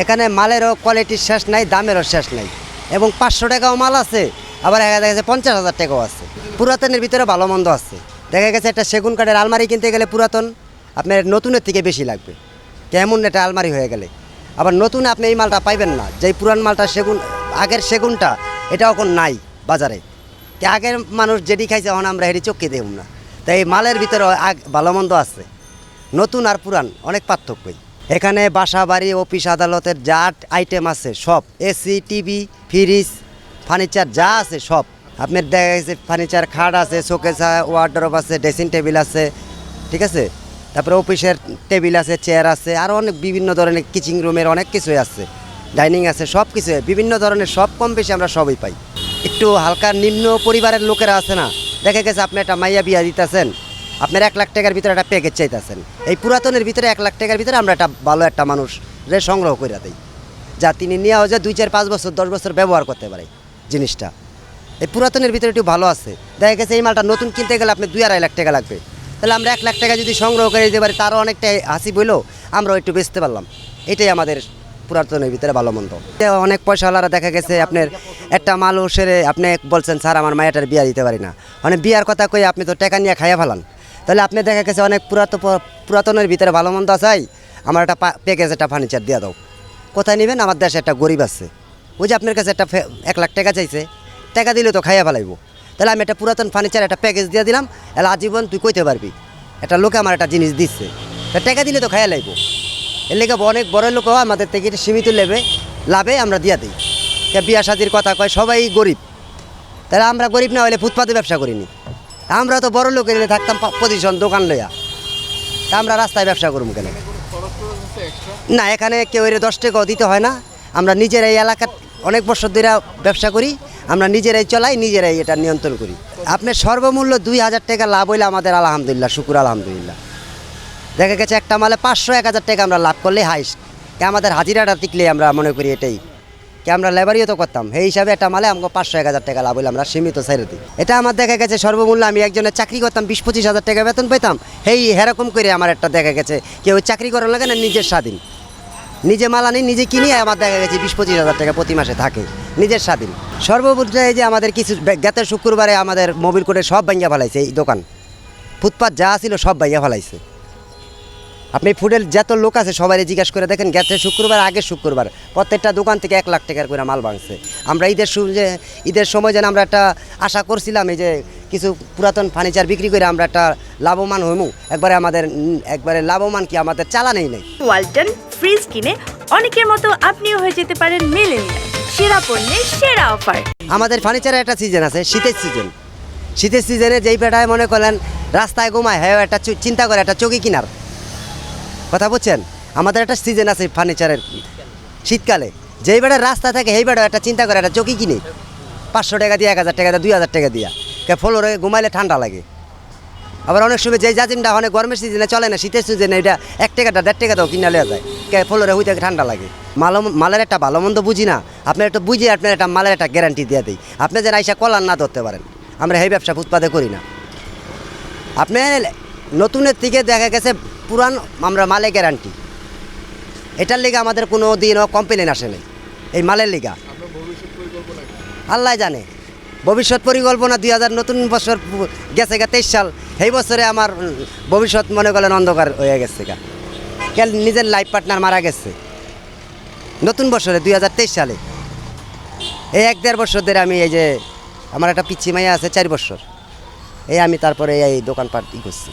এখানে মালেরও কোয়ালিটির শেষ নাই, দামেরও শেষ নাই। এবং পাঁচশো টাকাও মাল আছে, আবার দেখা গেছে পঞ্চাশ হাজার টাকাও আছে। পুরাতনের ভিতরে ভালো মন্দ আছে। দেখা গেছে একটা সেগুন কাঠের আলমারি কিনতে গেলে পুরাতন, আপনার নতুনের থেকে বেশি লাগবে। কেমন একটা আলমারি হয়ে গেলে। আবার নতুন আপনি এই মালটা পাইবেন না, যেই পুরান মালটা সেগুন, আগের সেগুনটা এটা এখন নাই বাজারে। আগের মানুষ যেটি খাইছে, এখন আমরা হেঁটে চোখকে দেব না। তাই এই মালের ভিতরে ভালো মন্দ আছে। নতুন আর পুরান, অনেক পার্থক্যই। এখানে বাসা বাড়ি, অফিস, আদালতের যা আইটেম আছে সব এসি টিভি ফ্রিজ ফার্নিচার যা আছে সব। আপনার দেখা গেছে ফার্নিচার খাট আছে শোকেস ওয়ার্ডরোব আছে ড্রেসিং টেবিল আছে, ঠিক আছে? তারপরে অফিসের টেবিল আছে চেয়ার আছে আরও অনেক বিভিন্ন ধরনের কিচিং রুমের অনেক কিছুই আছে। ডাইনিং আছে, সব কিছু বিভিন্ন ধরনের সব কম বেশি আমরা সবই পাই। একটু হালকা নিম্ন পরিবারের লোকেরা আছে না? দেখা গেছে আপনি একটা মাইয়া বিয়া দিতেছেন। আপনার এক লাখ টাকার ভিতরে একটা প্যাকেজ চাইতেছেন। এই পুরাতনের ভিতরে এক লাখ টাকার ভিতরে আমরা একটা ভালো একটা মানুষ রে সংগ্রহ করে দিই। যা তিনি নিয়ে যে দুই চার পাঁচ বছর, দশ বছর ব্যবহার করতে পারে জিনিসটা। এই পুরাতনের ভিতরে একটু ভালো আছে। দেখা গেছে এই মালটা নতুন কিনতে গেলে আপনি দুই আড়াই লাখ টাকা লাগবে। তাহলে আমরা এক লাখ টাকা যদি সংগ্রহ করে দিতে পারি, তারও অনেকটা হাসি বইলো, আমরাও একটু বেচতে পারলাম। এটাই আমাদের পুরাতনের ভিতরে ভালো মন্দ। অনেক পয়সাওয়ালারা দেখা গেছে আপনার একটা মানুষের আপনি বলছেন, স্যার, আমার মায়েটার বিয়া দিতে পারি না। মানে বিয়ার কথা কই আপনি তো টাকা নিয়ে খাইয়া ফেলান। তাহলে আপনি দেখা গেছে অনেক পুরাত পুরাতনের ভিতরে ভালো মন্দ আছাই আমার একটা প্যাকেজ একটা ফার্নিচার দিয়ে দাও। কোথায় নেবেন? আমার দেশে একটা গরিব আছে। ওই যে আপনার কাছে একটা এক লাখ টাকা চাইছে, টাকা দিলে তো খাইয়া ফেলাইবো। তাহলে আমি একটা পুরাতন ফার্নিচার একটা প্যাকেজ দিয়ে দিলাম এলা আজীবন তুই কইতে পারবি, একটা লোকে আমার একটা জিনিস দিচ্ছে। তা টাকা দিলে তো খাইয়া লাইবো। এর লেগে অনেক বড় লোকও আমাদের থেকে সীমিত লেবে, লাভে আমরা দিয়া দিই। বিয়া শাদির কথা কয়, সবাই গরিব। তাহলে আমরা গরিব না হলে ফুটপাতে ব্যবসা করিনি। আমরা তো বড় লোকের থাকতাম পজিশন দোকান লইয়া। তা আমরা রাস্তায় ব্যবসা করুম কেন? না, এখানে কেউ এর দশ টাকাও দিতে হয় না। আমরা নিজেরাই এলাকার অনেক বছর ধরে ব্যবসা করি, আমরা নিজেরাই চলাই, নিজেরাই এটা নিয়ন্ত্রণ করি। আপনার সর্বমূল্য দুই হাজার টাকা লাভ হইলে আমাদের আলহামদুলিল্লাহ, শুকুর আলহামদুলিল্লাহ। দেখা গেছে একটা মালে পাঁচশো, এক হাজার টাকা আমরা লাভ করলে হাইস্ট। আমাদের হাজিরাটা টিকলে আমরা মনে করি এটাই। কে আমরা লেবারিও তো করতাম। সেই হিসাবে একটা মালে আমাকে পাঁচশো, এক হাজার টাকা লাভ হলে আমরা সীমিত ছেড়ে দিই। এটা আমার দেখা গেছে সর্বমূল্য, আমি একজনের চাকরি করতাম, বিশ, পঁচিশ হাজার টাকা বেতন পেতাম সেই এরকম করে আমার একটা দেখা গেছে, কেউ চাকরি করার লাগে না, নিজের স্বাধীন। নিজে মাল আনি, নিজে কিনি, আমার দেখা গেছে বিশ, পঁচিশ হাজার টাকা প্রতি মাসে থাকে, নিজের স্বাধীন। সর্বোপরি এই যে আমাদের কিছু গেতের শুক্রবারে আমাদের মোবিল কোডে সব ভাঙ্গা ফেলাইছে এই দোকান। ফুটপাত যা ছিল সব ভাঙ্গা ফেলাইছে। আপনি ফুডের যত লোক আছে সবাই জিজ্ঞাসা করে দেখেন গেছে শুক্রবার আগে শুক্রবার। প্রত্যেকটা দোকান থেকে এক লাখ টাকার করে মাল ভাঙছে। আমরা ঈদের যে ঈদের সময় যেন আমরা একটা আশা করছিলাম এই যে কিছু পুরাতন ফার্নিচার বিক্রি করে আমরা একটা লাভবান হইমু। একবারে আমাদের একবারে লাভবান কি আমাদের চালানেই নেই। ওয়ালটন ফ্রিজ কিনে অনেকের মতো আপনিও হয়ে যেতে পারেন মেলেনিয়া সেরা পণ্যের সেরা অফার। আমাদের ফার্নিচারের একটা সিজন আছে শীতের সিজন শীতের সিজনে যেই পেটায় মনে করেন রাস্তায় ঘুমায় হ্যাঁ একটা চিন্তা করে একটা চকি কিনার। কথা বুঝছেন? আমাদের একটা সিজন আছে ফার্নিচারের শীতকালে। যেই বেড়ার রাস্তা থাকে, সেই বেড়া একটা চিন্তা করে একটা চকি কিনে। পাঁচশো টাকা দিয়ে, এক হাজার টাকা দিয়ে, দুই হাজার টাকা দিয়া। কে ফ্লোরে ঘুমাইলে ঠান্ডা লাগে। আবার অনেক সময় যেই জাজিমটা অনেক গরমের সিজনে চলে না, শীতের সিজনে এটা এক টাকাটা, দেড় টাকা দাও কিনা লেওয়া যায়। কে ফ্লোরে হইতে ঠান্ডা লাগে। মাল মালের একটা ভালো মন্দ বুঝি না। আপনার একটা বুঝি আপনার একটা মালের একটা গ্যারান্টি দিয়ে দিই। আপনি যেন আইসা কলার না ধরতে পারেন। আমরা এই ব্যবসা ফুটপাতে করি না। আপনি নতুনের থেকে দেখা গেছে পুরান আমরা মালে গ্যারান্টি এটার লিগে আমাদের কোনো দিনও কমপ্লেন আসে নাই এই মালের লিগা। আল্লাহ জানে। ভবিষ্যৎ পরিকল্পনা দুই হাজার নতুন বছর গেছে গা তেইশ সাল সেই বছরে আমার ভবিষ্যৎ মনে করেন অন্ধকার হয়ে গেছে গা। কেন নিজের লাইফ পার্টনার মারা গেছে। নতুন বছরে দুই হাজার তেইশ সালে। এই এক দেড় বছর ধরে আমি এই যে আমার একটা পিচ্ছি মাইয়া আছে চার বছর। এই আমি তারপরে এই দোকানপাট ই করছি।